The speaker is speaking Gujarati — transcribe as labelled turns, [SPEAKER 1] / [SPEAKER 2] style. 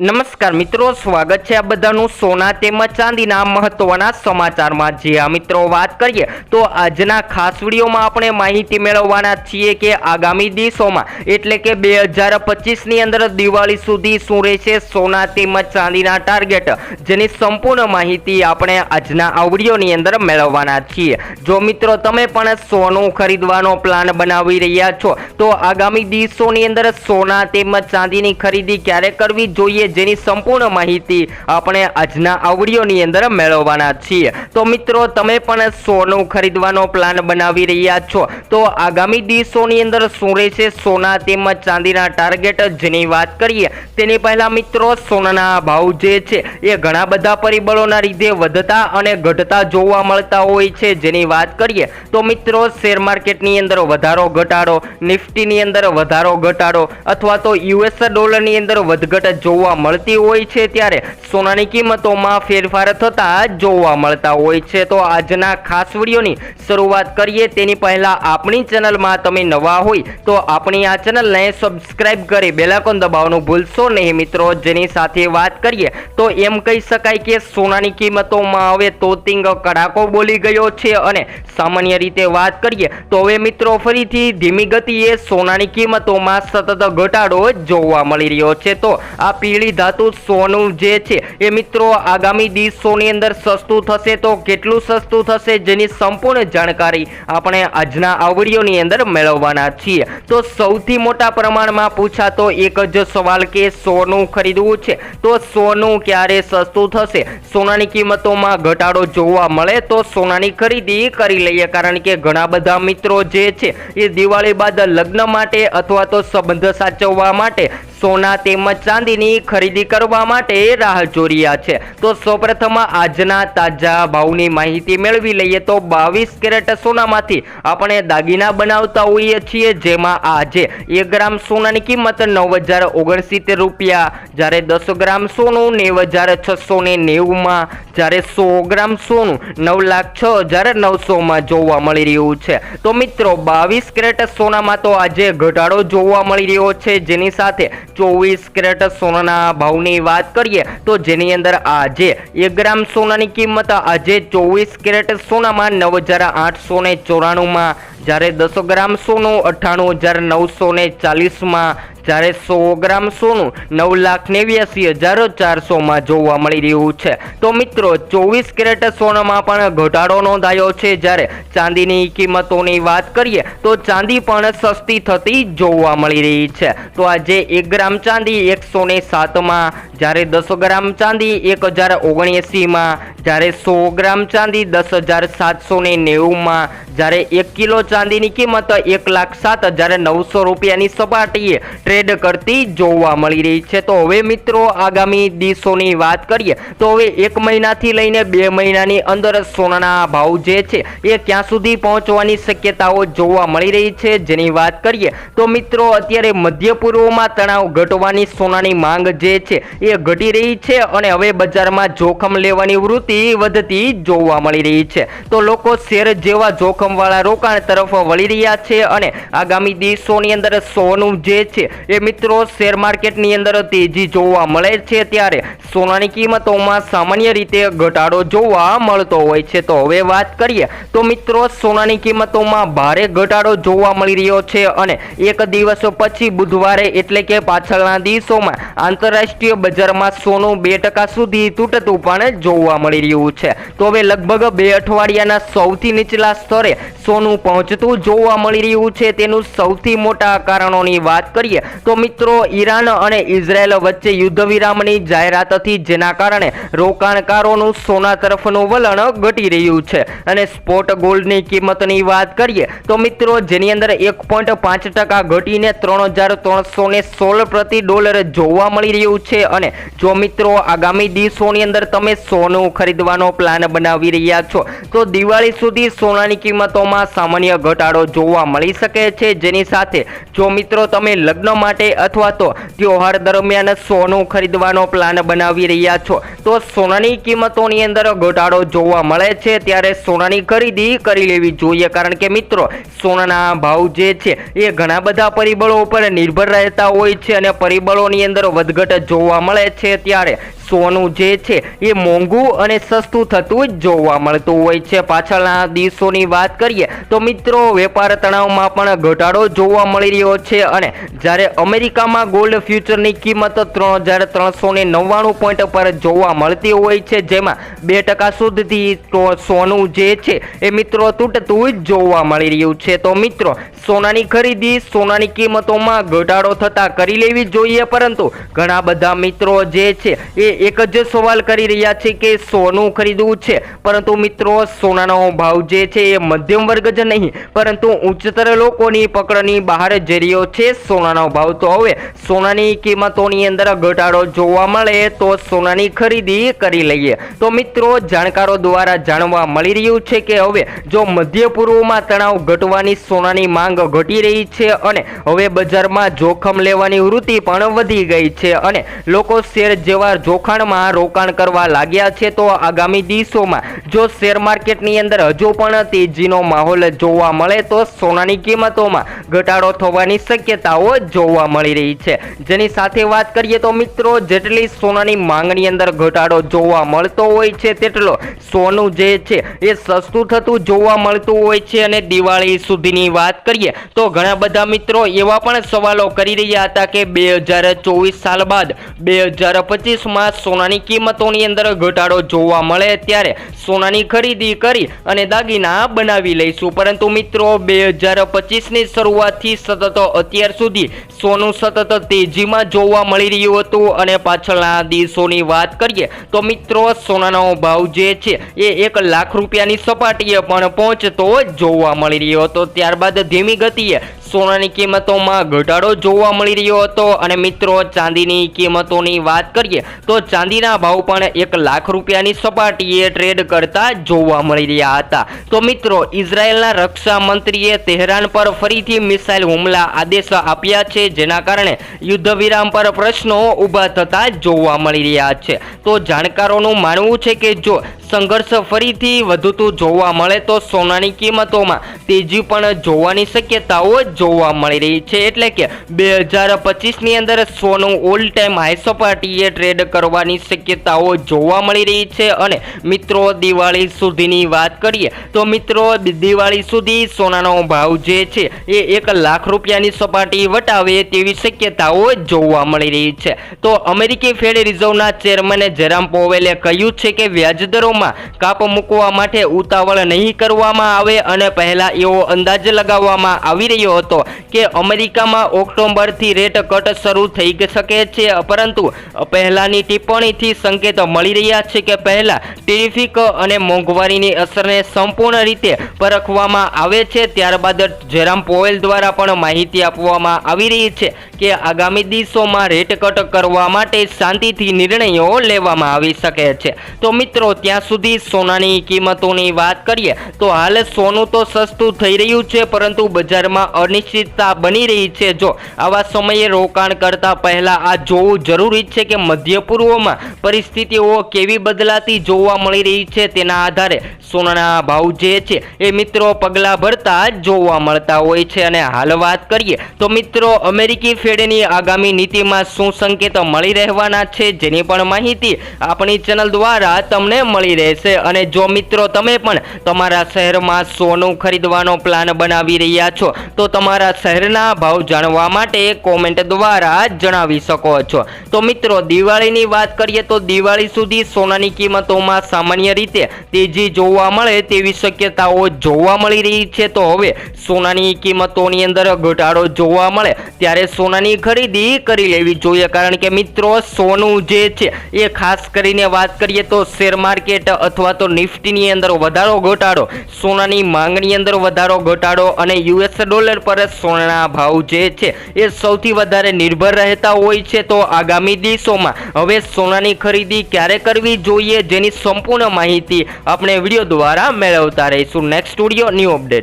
[SPEAKER 1] નમસ્કાર મિત્રો, સ્વાગત છે આ બધાનું સોના તેમજ ચાંદીના મહત્વના સમાચારમાં. જે આ મિત્રો વાત કરીએ, તો આજના ખાસ વિડીયોમાં આપણે માહિતી મેળવવાના છીએ કે આગામી દિવસોમાં, એટલે કે બે હજાર પચીસની અંદર દિવાળી સુધી શું રહેશે સોના તેમજ ચાંદીના ટાર્ગેટ, જેની સંપૂર્ણ માહિતી આપણે આજના આ વિડીયોની અંદર મેળવવાના છીએ. જો મિત્રો તમે પણ સોનું ખરીદવાનો પ્લાન બનાવી રહ્યા છો, તો આગામી દિવસોની અંદર સોના તેમજ ચાંદીની ખરીદી ક્યારે કરવી જોઈએ? જેની સંપૂર્ણ માહિતી આપણે આજના આવડીઓની અંદર મેળવવાના છીએ. તો મિત્રો, તમે પણ સોનું ખરીદવાનો પ્લાન બનાવી રહ્યા છો. તો આગામી દિવસોની અંદર શું રહેશે? સોના તેમજ ચાંદીના ટાર્ગેટ જેની વાત કરીએ, તેની પહેલા મિત્રો, સોનાના ભાવ જે છે, એ ઘણા બધા પરિબળોના લીધે વધતા અને ઘટતા જોવા મળતા હોય છે જેની વાત કરીએ. તો મિત્રો શેર માર્કેટની અંદર વધારો ઘટાડો, નિફ્ટીની અંદર વધારો ઘટાડો અથવા તો યુએસ ડોલરની અંદર વધઘટ જોવા મળતી હોય છે ત્યારે સોનાની કિંમતોમાં ફેરફાર થતા જોવા મળતા હોય છે. તો આજના ખાસ વિડીયોની શરૂઆત કરીએ. તેની પહેલાં આપણી ચેનલમાં તમે નવા હોય તો આપણી આ ચેનલને સબસ્ક્રાઈબ કરી બેલાકોન દબાવવાનું ભૂલશો નહીં મિત્રો. જેની સાથે વાત કરીએ તો એમ કહી શકાય કે સોનાની કિંમતોમાં હવે તોતિંગ કડાકો બોલી ગયો છે અને સામાન્ય રીતે વાત કરીએ તો હવે મિત્રો ફરીથી ધીમી ગતિએ સોનાની કિંમતોમાં સતત ઘટાડો જોવા મળી રહ્યો છે. તો આ પીળી ધાતુ સોનું જે છે એ મિત્રો આગામી દિવસોની અંદર સસ્તું થશે તો કેટલું સસ્તું થશે જેની સંપૂર્ણ જાણકારી આપણે આજના આવડીઓની અંદર મેળવવાના છીએ. તો સૌથી મોટા પ્રમાણમાં પૂછાતો એક જ સવાલ કે સોનું ખરીદવું છે તો સોનું ક્યારે સસ્તું થશે? સોનાની કિંમતોમાં ઘટાડો જોવા મળે તો સોનાની ખરીદી કરી લઈએ. કારણ કે ઘણા બધા મિત્રો જે છે એ દિવાળી બાદ લગ્ન માટે અથવા તો સંબંધ સાચવવા માટે સોના તેમજ ચાંદીની ખરીદી કરવા માટે રાહ જોઈ છે. તો સૌપ્રથમ આજના તાજા ભાવની માહિતી મેળવી લઈએ તો બાવીસ કેરેટ સોનામાંથી આપણે દાગીના બનાવતા હોઈએ છીએ, જેમાં આજે એક ગ્રામ સોનાની કિંમત નવ હજાર ઓગણસિત્તેર રૂપિયા, જ્યારે દસ ગ્રામ સોનું નેવ હજાર છસો ને નેવુંમાં, જ્યારે સો ગ્રામ સોનું નવ લાખ છ હજાર નવસોમાં જોવા મળી રહ્યું છે. તો મિત્રો, બાવીસ કેરેટ સોનામાં તો આજે ઘટાડો જોવા મળી રહ્યો છે. જેની સાથે ચોવીસ કેરેટ સોનાના ભાવની વાત કરીએ, તો જેની અંદર આજે એક ગ્રામ સોનાની કિંમત, આજે ચોવીસ કેરેટ સોનામાં નવ હજાર આઠસો ને ચોરાણુંમાં, જ્યારે દસ ગ્રામ સોનું અઠ્ઠાણું હજાર નવસો ને ચાલીસમાં જ્યારે સો ગ્રામ સોનું નવ લાખ નેવ્યાસી હજાર ચારસોમાં જોવા મળી રહ્યું છે. તો મિત્રો, ચોવીસ કેરેટ સોનામાં પણ ઘટાડો નોંધાયો છે. જ્યારે ચાંદીની કિંમતોની વાત કરીએ, તો ચાંદી પણ સસ્તી થતી જોવા મળી રહી છે. તો આજે એક ગ્રામ ચાંદી એકસો ને સાતમાં જ્યારે દસ ગ્રામ ચાંદી, એક હજાર ઓગણએંસીમાં. જ્યારે સો ગ્રામ ચાંદી, દસ હજાર સાતસો ને નેવુંમાં. જ્યારે એક કિલો ચાંદીની કિંમત એક લાખ સાત હજાર નવસો રૂપિયાની સપાટીએ ટ્રેડ કરતી જોવા મળી રહી છે. તો હવે મિત્રો આગામી દિવસોની વાત કરીએ, તો હવે એક મહિનાથી લઈને બે મહિનાની અંદર સોનાના ભાવ જે છે એ ક્યાં સુધી પહોંચવાની શક્યતાઓ જોવા મળી રહી છે જેની વાત કરીએ, તો મિત્રો અત્યારે મધ્ય પૂર્વમાં તણાવ ઘટવાની સોનાની માંગ જે છે એ ઘટી રહી છે અને હવે બજારમાં જોખમ લેવાની વૃત્તિ વધતી જોવા મળી રહી છે. તો લોકો શેર જેવા જોખમવાળા રોકાણ તરફ વળી રહ્યા છે અને આગામી દિવસોની અંદર સોનું જે છે એ મિત્રો શેર માર્કેટની અંદર તેજી જોવા મળે છે ત્યારે સોનાની કિંમતોમાં સામાન્ય રીતે ઘટાડો જોવા મળતો હોય છે. તો હવે વાત કરીએ તો મિત્રો સોનાની કિંમતોમાં ભારે ઘટાડો જોવા મળી રહ્યો છે અને એક દિવસ પછી બુધવારે એટલે કે પાછળના દિવસોમાં આંતરરાષ્ટ્રીય બજારમાં સોનું બે ટકા સુધી તૂટતું પણ જોવા મળી રહ્યું છે. તો હવે લગભગ બે અઠવાડિયાના સૌથી નીચલા સ્તરે સોનું પહોંચતું જોવા મળી રહ્યું છે તેનું સૌથી મોટા કારણોની વાત કરીએ તો મિત્રો ઈરાન અને ઇઝરાયલ વચ્ચે યુદ્ધ વિરામની જાહેરાત હતી જેના કારણે રોકાણકારોનું સોના તરફનું વલણ ઘટી રહ્યું છે. અને સ્પોટ ગોલ્ડની કિંમતની વાત કરીએ તો મિત્રો જેની અંદર એક પોઈન્ટ પાંચ ટકા ઘટીને ત્રણ હજાર ત્રણસો ને સોળ પ્રતિ ડોલર જોવા મળી રહ્યું છે અને જો મિત્રો આગામી દિવસોની અંદર તમે સોનું ખરીદવાનો પ્લાન બનાવી રહ્યા છો, તો દિવાળી સુધી સોનાની કિંમતોમાં સામાન્ય ઘટાડો જોવા મળી શકે છે. જેની સાથે જો મિત્રો તમે લગ્ન માટે અથવા તો ત્યોહાર દરમિયાન સોનું ખરીદવાનો પ્લાન બનાવી રહ્યા છો, તો સોનાની કિંમતોની અંદર ઘટાડો જોવા મળે છે. ત્યારે સોનાની ખરીદી કરી લેવી જોઈએ. કારણ કે મિત્રો, સોનાના ભાવ જે છે, એ ઘણા બધા પરિબળો ઉપર નિર્ભર રહેતા હોય છે અને પરિબળોની અંદર વધઘટ જોવા મળે လဲချေတရားတယ် સોનું જે છે એ મોંઘું અને સસ્તું થતું જોવા મળતું હોય છે. પાછળના દિવસોની વાત કરીએ તો મિત્રો, વેપાર તણાવમાં પણ ઘટાડો જોવા મળી રહ્યો છે અને જ્યારે અમેરિકામાં ગોલ્ડ ફ્યુચરની કિંમત ત્રણ હજાર ત્રણસો ને નવ્વાણું પોઈન્ટ પર જોવા મળતી હોય છે, જેમાં બે ટકા સુધીથી સોનું જે છે એ મિત્રો તૂટતું જ જોવા મળી રહ્યું છે. તો મિત્રો, સોનાની ખરીદી સોનાની કિંમતોમાં ઘટાડો થતાં કરી લેવી જોઈએ, પરંતુ ઘણા બધા મિત્રો જે છે એ એક જ સવાલ કરી રહ્યા છે કે સોનું ખરીદવું છે. પરંતુ મિત્રો, સોનાનો ભાવ જે છે એ મધ્યમ વર્ગ જ નહીં, પરંતુ ઉચ્ચતર લોકોની પકડની બહાર જઈ રહ્યો છે સોનાનો ભાવ. તો હવે સોનાની કિંમતોની અંદર ઘટાડો જોવા મળે તો સોનાની ખરીદી કરી લઈએ. તો મિત્રો, જાણકારો દ્વારા જાણવા મળી રહ્યું છે કે હવે જો મધ્ય પૂર્વમાં તણાવ ઘટવાની સોનાની માંગ ઘટી રહી છે અને હવે બજારમાં જોખમ લેવાની વૃત્તિ પણ વધી ગઈ છે અને લોકો શેર જેવા જોખાણમાં રોકાણ કરવા લાગ્યા છે તો આગામી દિવસોમાં જો શેર માર્કેટની અંદર હજુ પણ તેજીનો માહોલ જોવા મળે તો સોનાની કિંમતોમાં ઘટાડો થવાની શક્યતાઓ જોવા મળી રહી છે. જેની સાથે વાત કરીએ તો મિત્રો, જેટલી સોનાની માંગણી અંદર ઘટાડો જોવા મળતો હોય છે, તેટલો સોનું જે છે એ સસ્તું થતું જોવા મળતું હોય છે અને દિવાળી સુધીની વાત કરીએ તો ઘણા બધા મિત્રો એવા પણ સવાલો કરી રહ્યા હતા કે બે હજાર ચોવીસ સાલ બાદ બે હજાર પચીસમાં સોનાની કિંમતોની અંદર ઘટાડો જોવા મળે ત્યારે સોનાની ખરીદી કરી અને દાગીના બનાવી લઈશું. પરંતુ મિત્રો, બે હજાર પચીસની શરૂઆતથી સતત અત્યાર સુધી સોનું સતત તેજીમાં જોવા મળી રહ્યું હતું. અને પાછળના દિવસોની વાત કરીએ તો મિત્રો, સોનાનો ભાવ જે છે એ એક લાખ રૂપિયાની સપાટીએ પણ પહોંચતો જોવા મળી રહ્યો હતો. ત્યારબાદ ધીમી ગતિએ સોનાની કિંમતોમાં ઘટાડો જોવા મળી રહ્યો હતો. અને મિત્રો, ચાંદીની કિંમતોની વાત કરીએ, તો ચાંદીના ભાવ પણ એક લાખ રૂપિયાની સપાટીએ ટ્રેડ કરતા જોવા મળી રહ્યા હતા. તો મિત્રો, ઇઝરાયેલના રક્ષા મંત્રીએ તેહરાન પર ફરીથી મિસાઇલ હુમલા આદેશ આપ્યા છે, જેના કારણે યુદ્ધ વિરામ પર પ્રશ્નો ઊભા થતા જોવા મળી રહ્યા છે. તો જાણકારોનું માનવું છે કે જો સંઘર્ષ ફરીથી વધતું જોવા મળે તો સોનાની કિંમતોમાં તેજી પણ જોવાની શક્યતાઓ જોવા મળી રહી છે. એટલે કે બે હજાર પચીસની અંદર સોનું ઓલ ટાઈમ હાઈ સપાટીએ ટ્રેડ કરવાની શક્યતાઓ જોવા મળી રહી છે. અને મિત્રો, દિવાળી સુધીની વાત કરીએ તો મિત્રો, દિવાળી સુધી સોનાનો ભાવ જે છે એ એક લાખ રૂપિયાની સપાટી વટાવે તેવી શક્યતાઓ જોવા મળી રહી છે. તો અમેરિકી ફેડ રિઝર્વના ચેરમેન જેરામ પોવેલે કહ્યું છે કે વ્યાજદરોમાં કાપ મૂકવા માટે ઉતાવળ નહીં કરવામાં આવે અને પહેલા એવો અંદાજ લગાવવામાં આવી રહ્યો હતો કે અમેરિકામાં ઓક્ટોબરથી રેટ કટ શરૂ થઈ શકે છે. પરંતુ પહેલાની ટિપ્પણીથી સંકેત મળી રહ્યા છે કે પહેલા ટેરિફિક અને મોંઘવારીની અસરને સંપૂર્ણ રીતે પરખવામાં આવે છે. ત્યારબાદ જેરામ પોવેલ દ્વારા પણ માહિતી આપવામાં આવી રહી છે કે આગામી દિવસોમાં રેટ કટ કરવા માટે શાંતિથી નિર્ણયો લેવામાં આવી શકે છે. તો મિત્રો, ત્યાં સુધી સોનાની કિંમતોની વાત કરીએ, તો હાલ સોનું તો સસ્તું થઈ રહ્યું છે, પરંતુ બજારમાં અનિશ્ચિતતા બની રહી છે. જો આવા સમયે રોકાણ કરતા પહેલા આ જોવું જરૂરી છે કે મધ્ય પૂર્વમાં પરિસ્થિતિઓ કેવી બદલાતી જોવા મળી રહી છે તેના આધારે સોનાના ભાવ જે છે એ મિત્રો પગલાં ભરતા જોવા મળતા હોય છે. અને હાલ વાત કરીએ, તો મિત્રો અમેરિકી ફેડની આગામી નીતિમાં શું સંકેત મળી રહેવાના છે, જેની પણ માહિતી આપણી ચેનલ દ્વારા તમને મળી રહેશે અને જો મિત્રો તમે પણ તમારા શહેરમાં સોનું ખરીદવાનો પ્લાન બનાવી રહ્યા છો, તો તમારા શહેરના ભાવ જાણવા માટે કોમેન્ટ દ્વારા જણાવી શકો છો. તો મિત્રો, દિવાળીની વાત કરીએ તો દિવાળી સુધી સોનાની કિંમતોમાં સામાન્ય રીતે તેજી જોવા મળે તેવી શક્યતાઓ જોવા મળી રહી છે. તો હવે સોનાની કિંમતોની અંદર ઘટાડો જોવા મળે, ત્યારે સોનાની ખરીદી કરી લેવી જોઈએ. કારણ કે મિત્રો, સોનું જે છે, એ ખાસ કરીને વાત કરીએ તો શેર માર્કેટ અથવા તો નિફ્ટીની અંદર વધારો ઘટાડો, સોનાની માંગણી અંદર વધારો ઘટાડો અને યુએસ ડોલર પર સોનાના ભાવ જે છે એ સૌથી વધારે નિર્ભર રહેતા હોય છે. તો આગામી દિવસોમાં હવે સોનાની ખરીદી ક્યારે કરવી જોઈએ જેની સંપૂર્ણ માહિતી આપણે વીડિયો દ્વારા મેળવતા રહીશું. Next studio new update